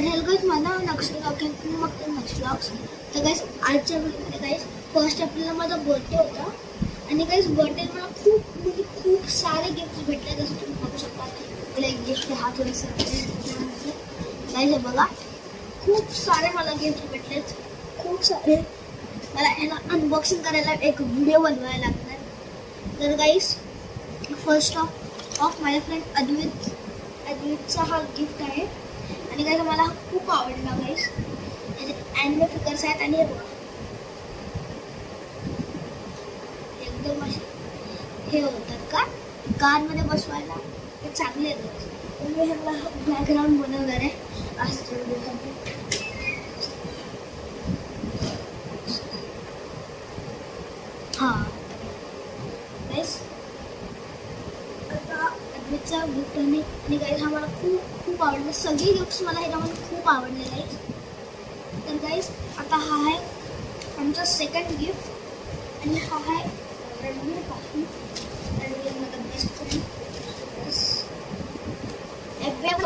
तर हे गाईज मला नक्षी ब्लॉग मग ते नक्षल ब्लॉग्स तर काहीच आजच्या व्हिडिओमध्ये काहीच फर्स्ट एप्रिलला माझा बर्थडे होता आणि काहीच बर्थडे मला खूप म्हणजे खूप सारे गिफ्ट भेटले जसं तुम्ही बघू शकता एक गिफ्ट हा थोडे हे बघा खूप सारे मला गिफ्ट भेटलेत खूप सारे मला यांना अनबॉक्सिंग करायला एक व्हिडिओ बनवायला लागणार तर काहीच फर्स्ट ऑफ ऑफ माझ्या फ्रेंड अद्वित अद्वितचा हा गिफ्ट आहे आणि मला खूप आवडला गाईस म्हणजे अँड फिकर्स आहेत आणि एकदम असे हे होतात का कारमध्ये बसवायला ते चांगले मी बॅकग्राऊंड बनवणार आहे असं हा बेस आता बुक आणि गाईज हा मला खूप खूप आवडलं सगळी लुक्स मला ह्याच्यामध्ये खूप आवडलेले आहेत तर गाईज आता हा आहे आमचा सेकंड गिफ्ट आणि हा आहे रणवीर पासून रणवीर माझा बेस्ट फ्रेंड एफ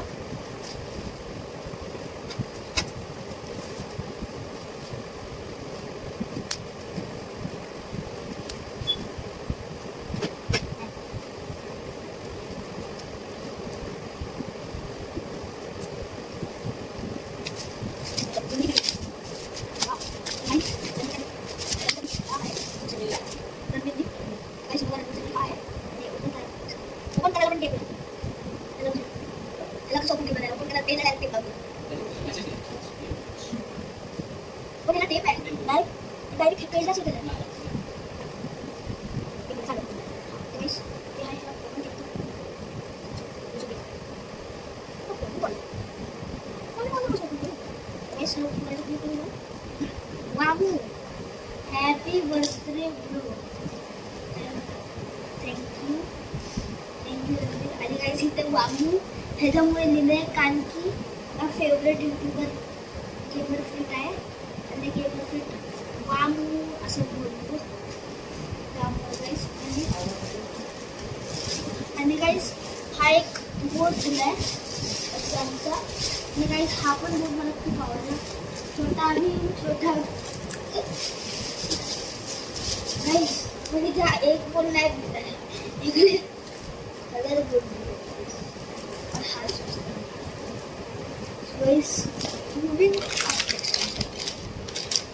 बाबू हैदम हुए निर्णय कारण की फेवरेट यूट्यूबर गेमर फिट आहे आणि फिट वामू असं बोलतो आणि हा एक बोर्ड दिला आहे त्यांचा आणि गाईस हा पण बोर्ड मला खूप आवडला छोटा आणि छोटा म्हणजे एक बोर्ड नाही हजार बोर्ड guys moving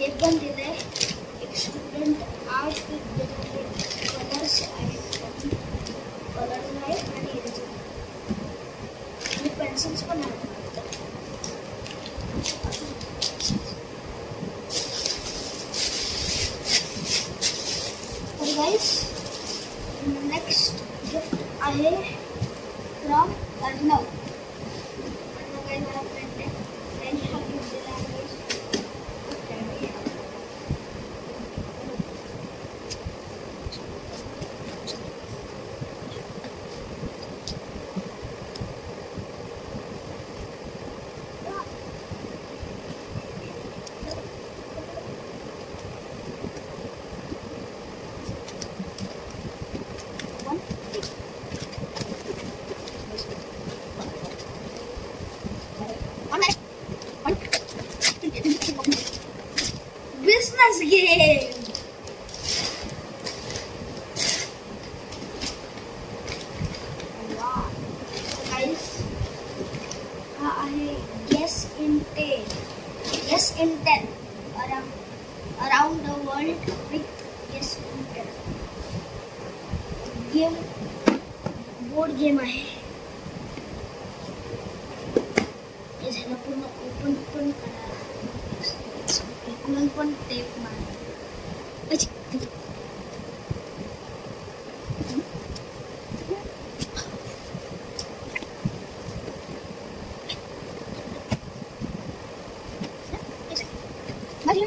it ಬಂದಿದೆ student art with different colors and colors knife and erasing the pencils for now guys next gift i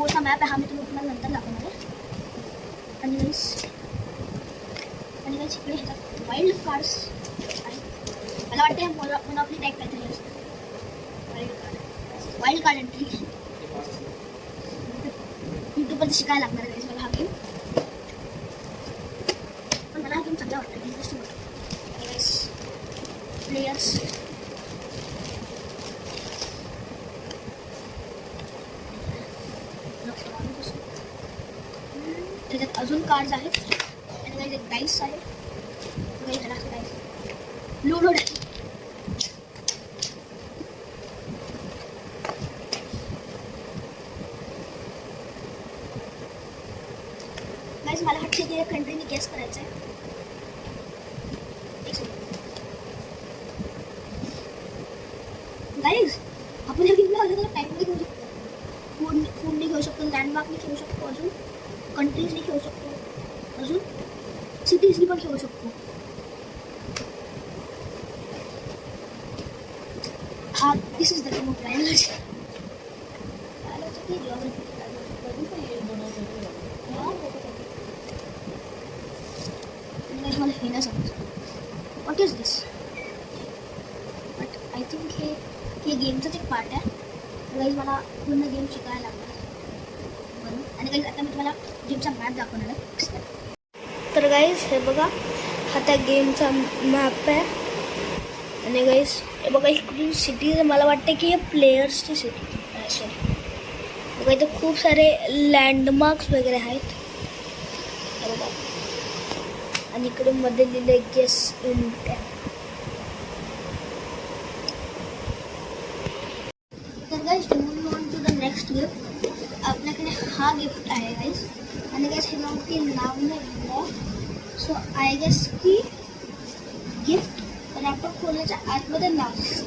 मोठा मॅप आहे हा मी तुम्ही तुम्हाला नंतर दाखवणार आहे आणि आणि गाईस इकडे ह्याच्यात वाईल्ड कार्ड्स आहेत मला वाटतं मला मला आपली टॅग काहीतरी असतो wild card wild card entry युट्यूबवरती शिकायला लागणार त्याच्यात अजून कार्ड आहेत आणि काही डाईस आहेत काही घरात डाईस लुडो डाईस मला की गेस करायचं गाईज आपण घेऊ शकतो फोन घेऊ शकतो शकतो अजून कंट्रीज नहीं खेल सकते अजून सिटीज लिपण खेल सकते हा this is the remote biology biology guys आता मी गेमचा मॅप दाखवणार तर गाईज हे बघा हा त्या गेमचा मॅप आहे आणि गाईस हे बघा इकडून सिटीज मला वाटतं की हे प्लेयर्सची सिटी बघा इथे खूप सारे लँडमार्क्स वगैरे आहेत आणि इकडे मध्ये लिहिलं guess India So I guess he gift wrap up college at the last.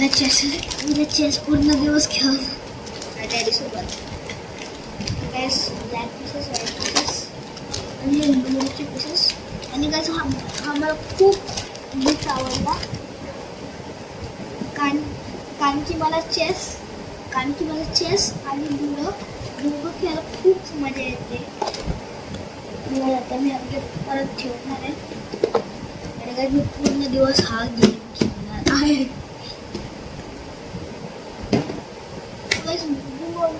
with a chess with a chessboard Navya was killed. I tell you so bad. Guys, black pieces, white pieces, and then military pieces. And you guys, हम हमारा खूप gift आवडला कारण कारण की मला chess कारण की मला चेस आणि लुडो लुडो खेळायला खूप मजा येते मला आता मी आपले परत ठेवणार आहे आणि काय मी पूर्ण दिवस हा गेम खेळणार आहे हाँ।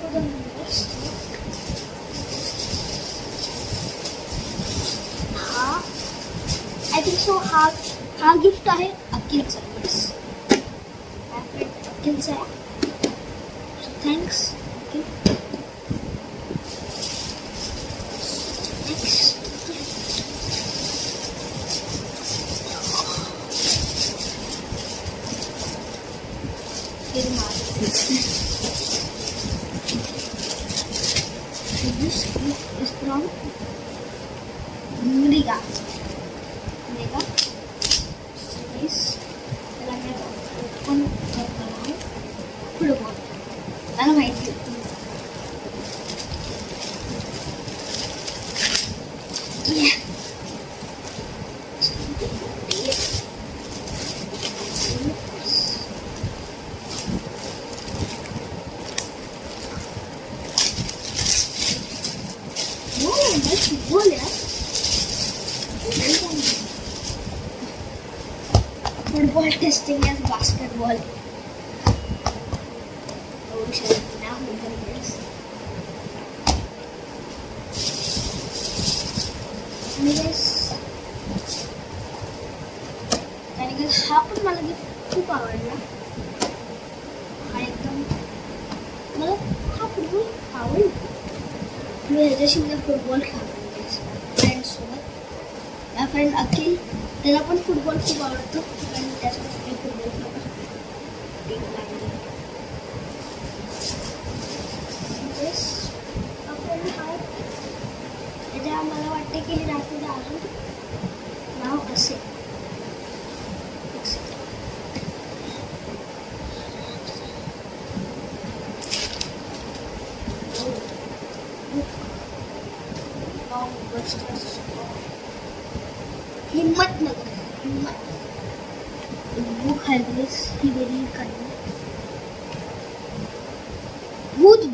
I think so. हा हा गिफ्ट आहे अकिलचा अकिलचा थँक्स ఇస్తున్నాం ముందుగా ముందుగా సిరీస్ ఇలా మీద ఉప్పు ఇప్పుడు దాని వైపు Football testing as basketball. Oh, shit. Now we're going to miss. Miss. That is happen malagi खूप आवडला हा एकदम मला हा फुटबॉल आवडला मी ह्याच्याशी फुटबॉल football. फ्रेंड अखिल त्याला पण फुटबॉल खूप आवडतो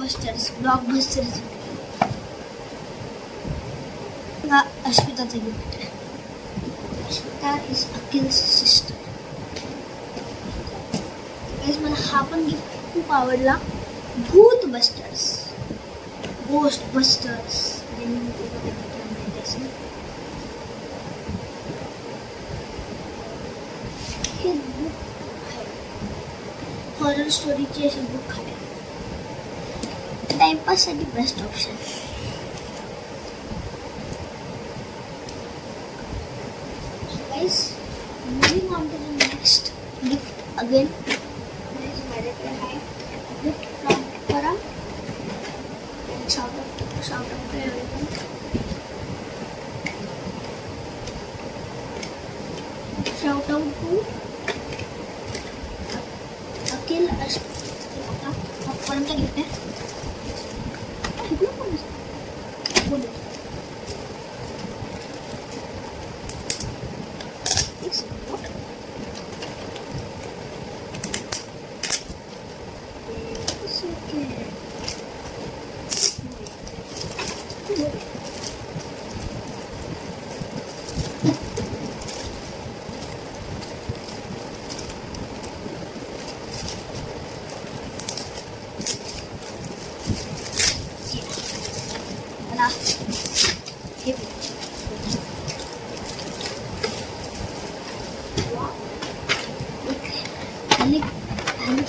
blockbusters, blockbusters. Ashwita the gift. Ashwita is Akhil's sister. Guys, मला हा पण गिफ्ट खूप आवडला भूत बस्टर्स गोस्ट बस्टर्स हे बुक आहे हॉरर स्टोरीची अशी बुक आहे time pass are the best option. So guys, moving on to the next gift again.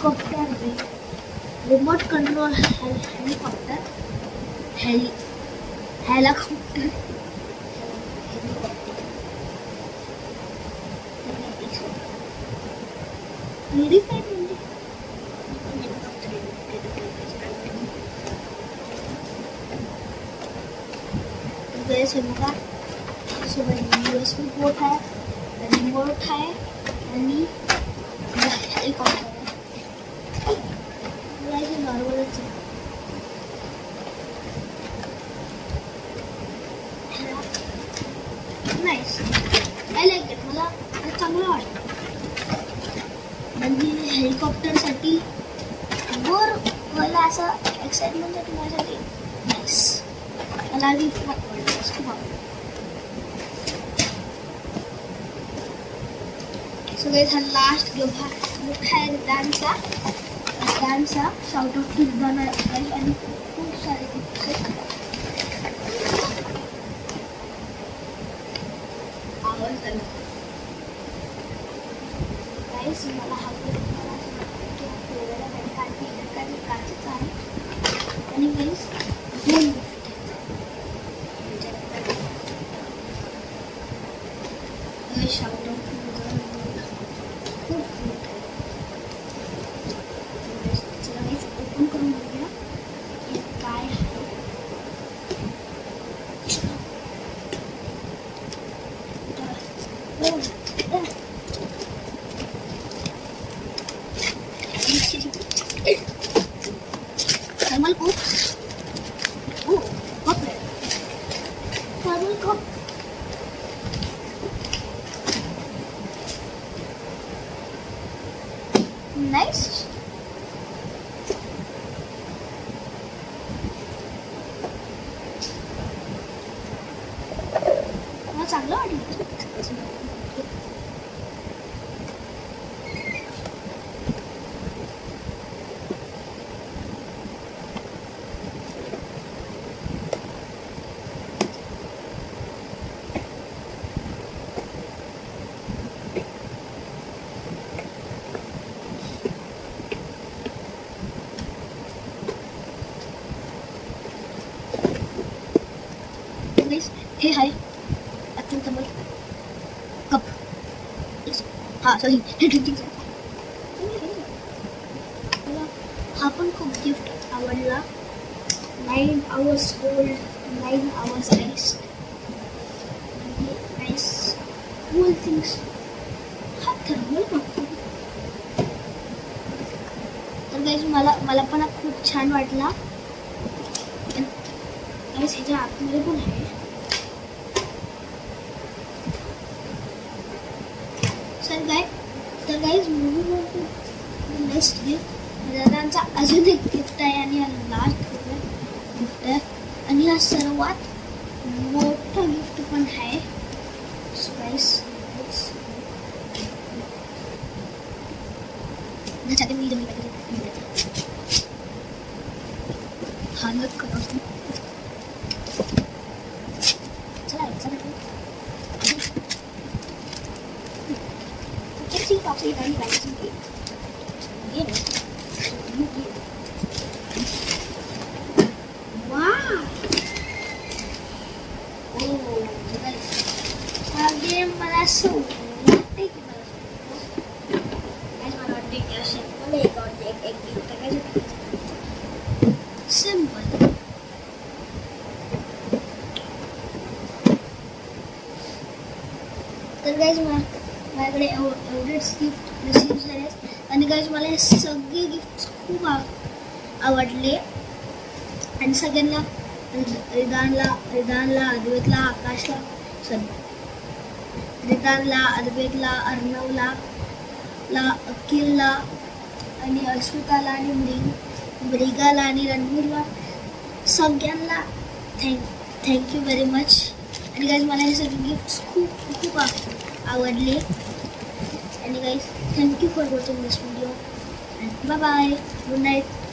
Helicopter में रिमोट कंट्रोल हेलीकॉप्टर हेली हेलीकॉप्टर हेलीकॉप्टर है रिमोट है यानी helicopter always her last give her, give her up, up, shout out to Ridwana and oops, sorry, आवाज आली guys चांगलं चांगलं आणि Hey, hi. हाँ sorry Happen cook gift hour nine hours old, nine hours rest. Nice cool things. तर guys मला मला पण खूप छान वाटला ह्याच्या आतमध्ये पण आहे गाईज मूवी बेस्ट गिफ्ट दादांचा अजून एक गिफ्ट आहे आणि हा लास्ट गिफ्ट आहे आणि हा सर्वात मोठा गिफ्ट पण आहे स्पाईस सिंपल तर गाईज माझ्याकडे एवढे गिफ्ट रिसीव झाले आणि गाईज मला सगळे गिफ्ट खूप आवडले आणि सगळ्यांना रिदानला रिदानला अद्वैतला आकाशला रिदानला अद्वेतला अर्णवला ला अखिलला आणि अश्विताला आणि मृग मृगाला आणि रणवीरला सगळ्यांना thank thank you very much आणि गाईज मला हे सगळे गिफ्ट्स खूप खूप आवडले आणि guys thank you for watching this video bye bye good night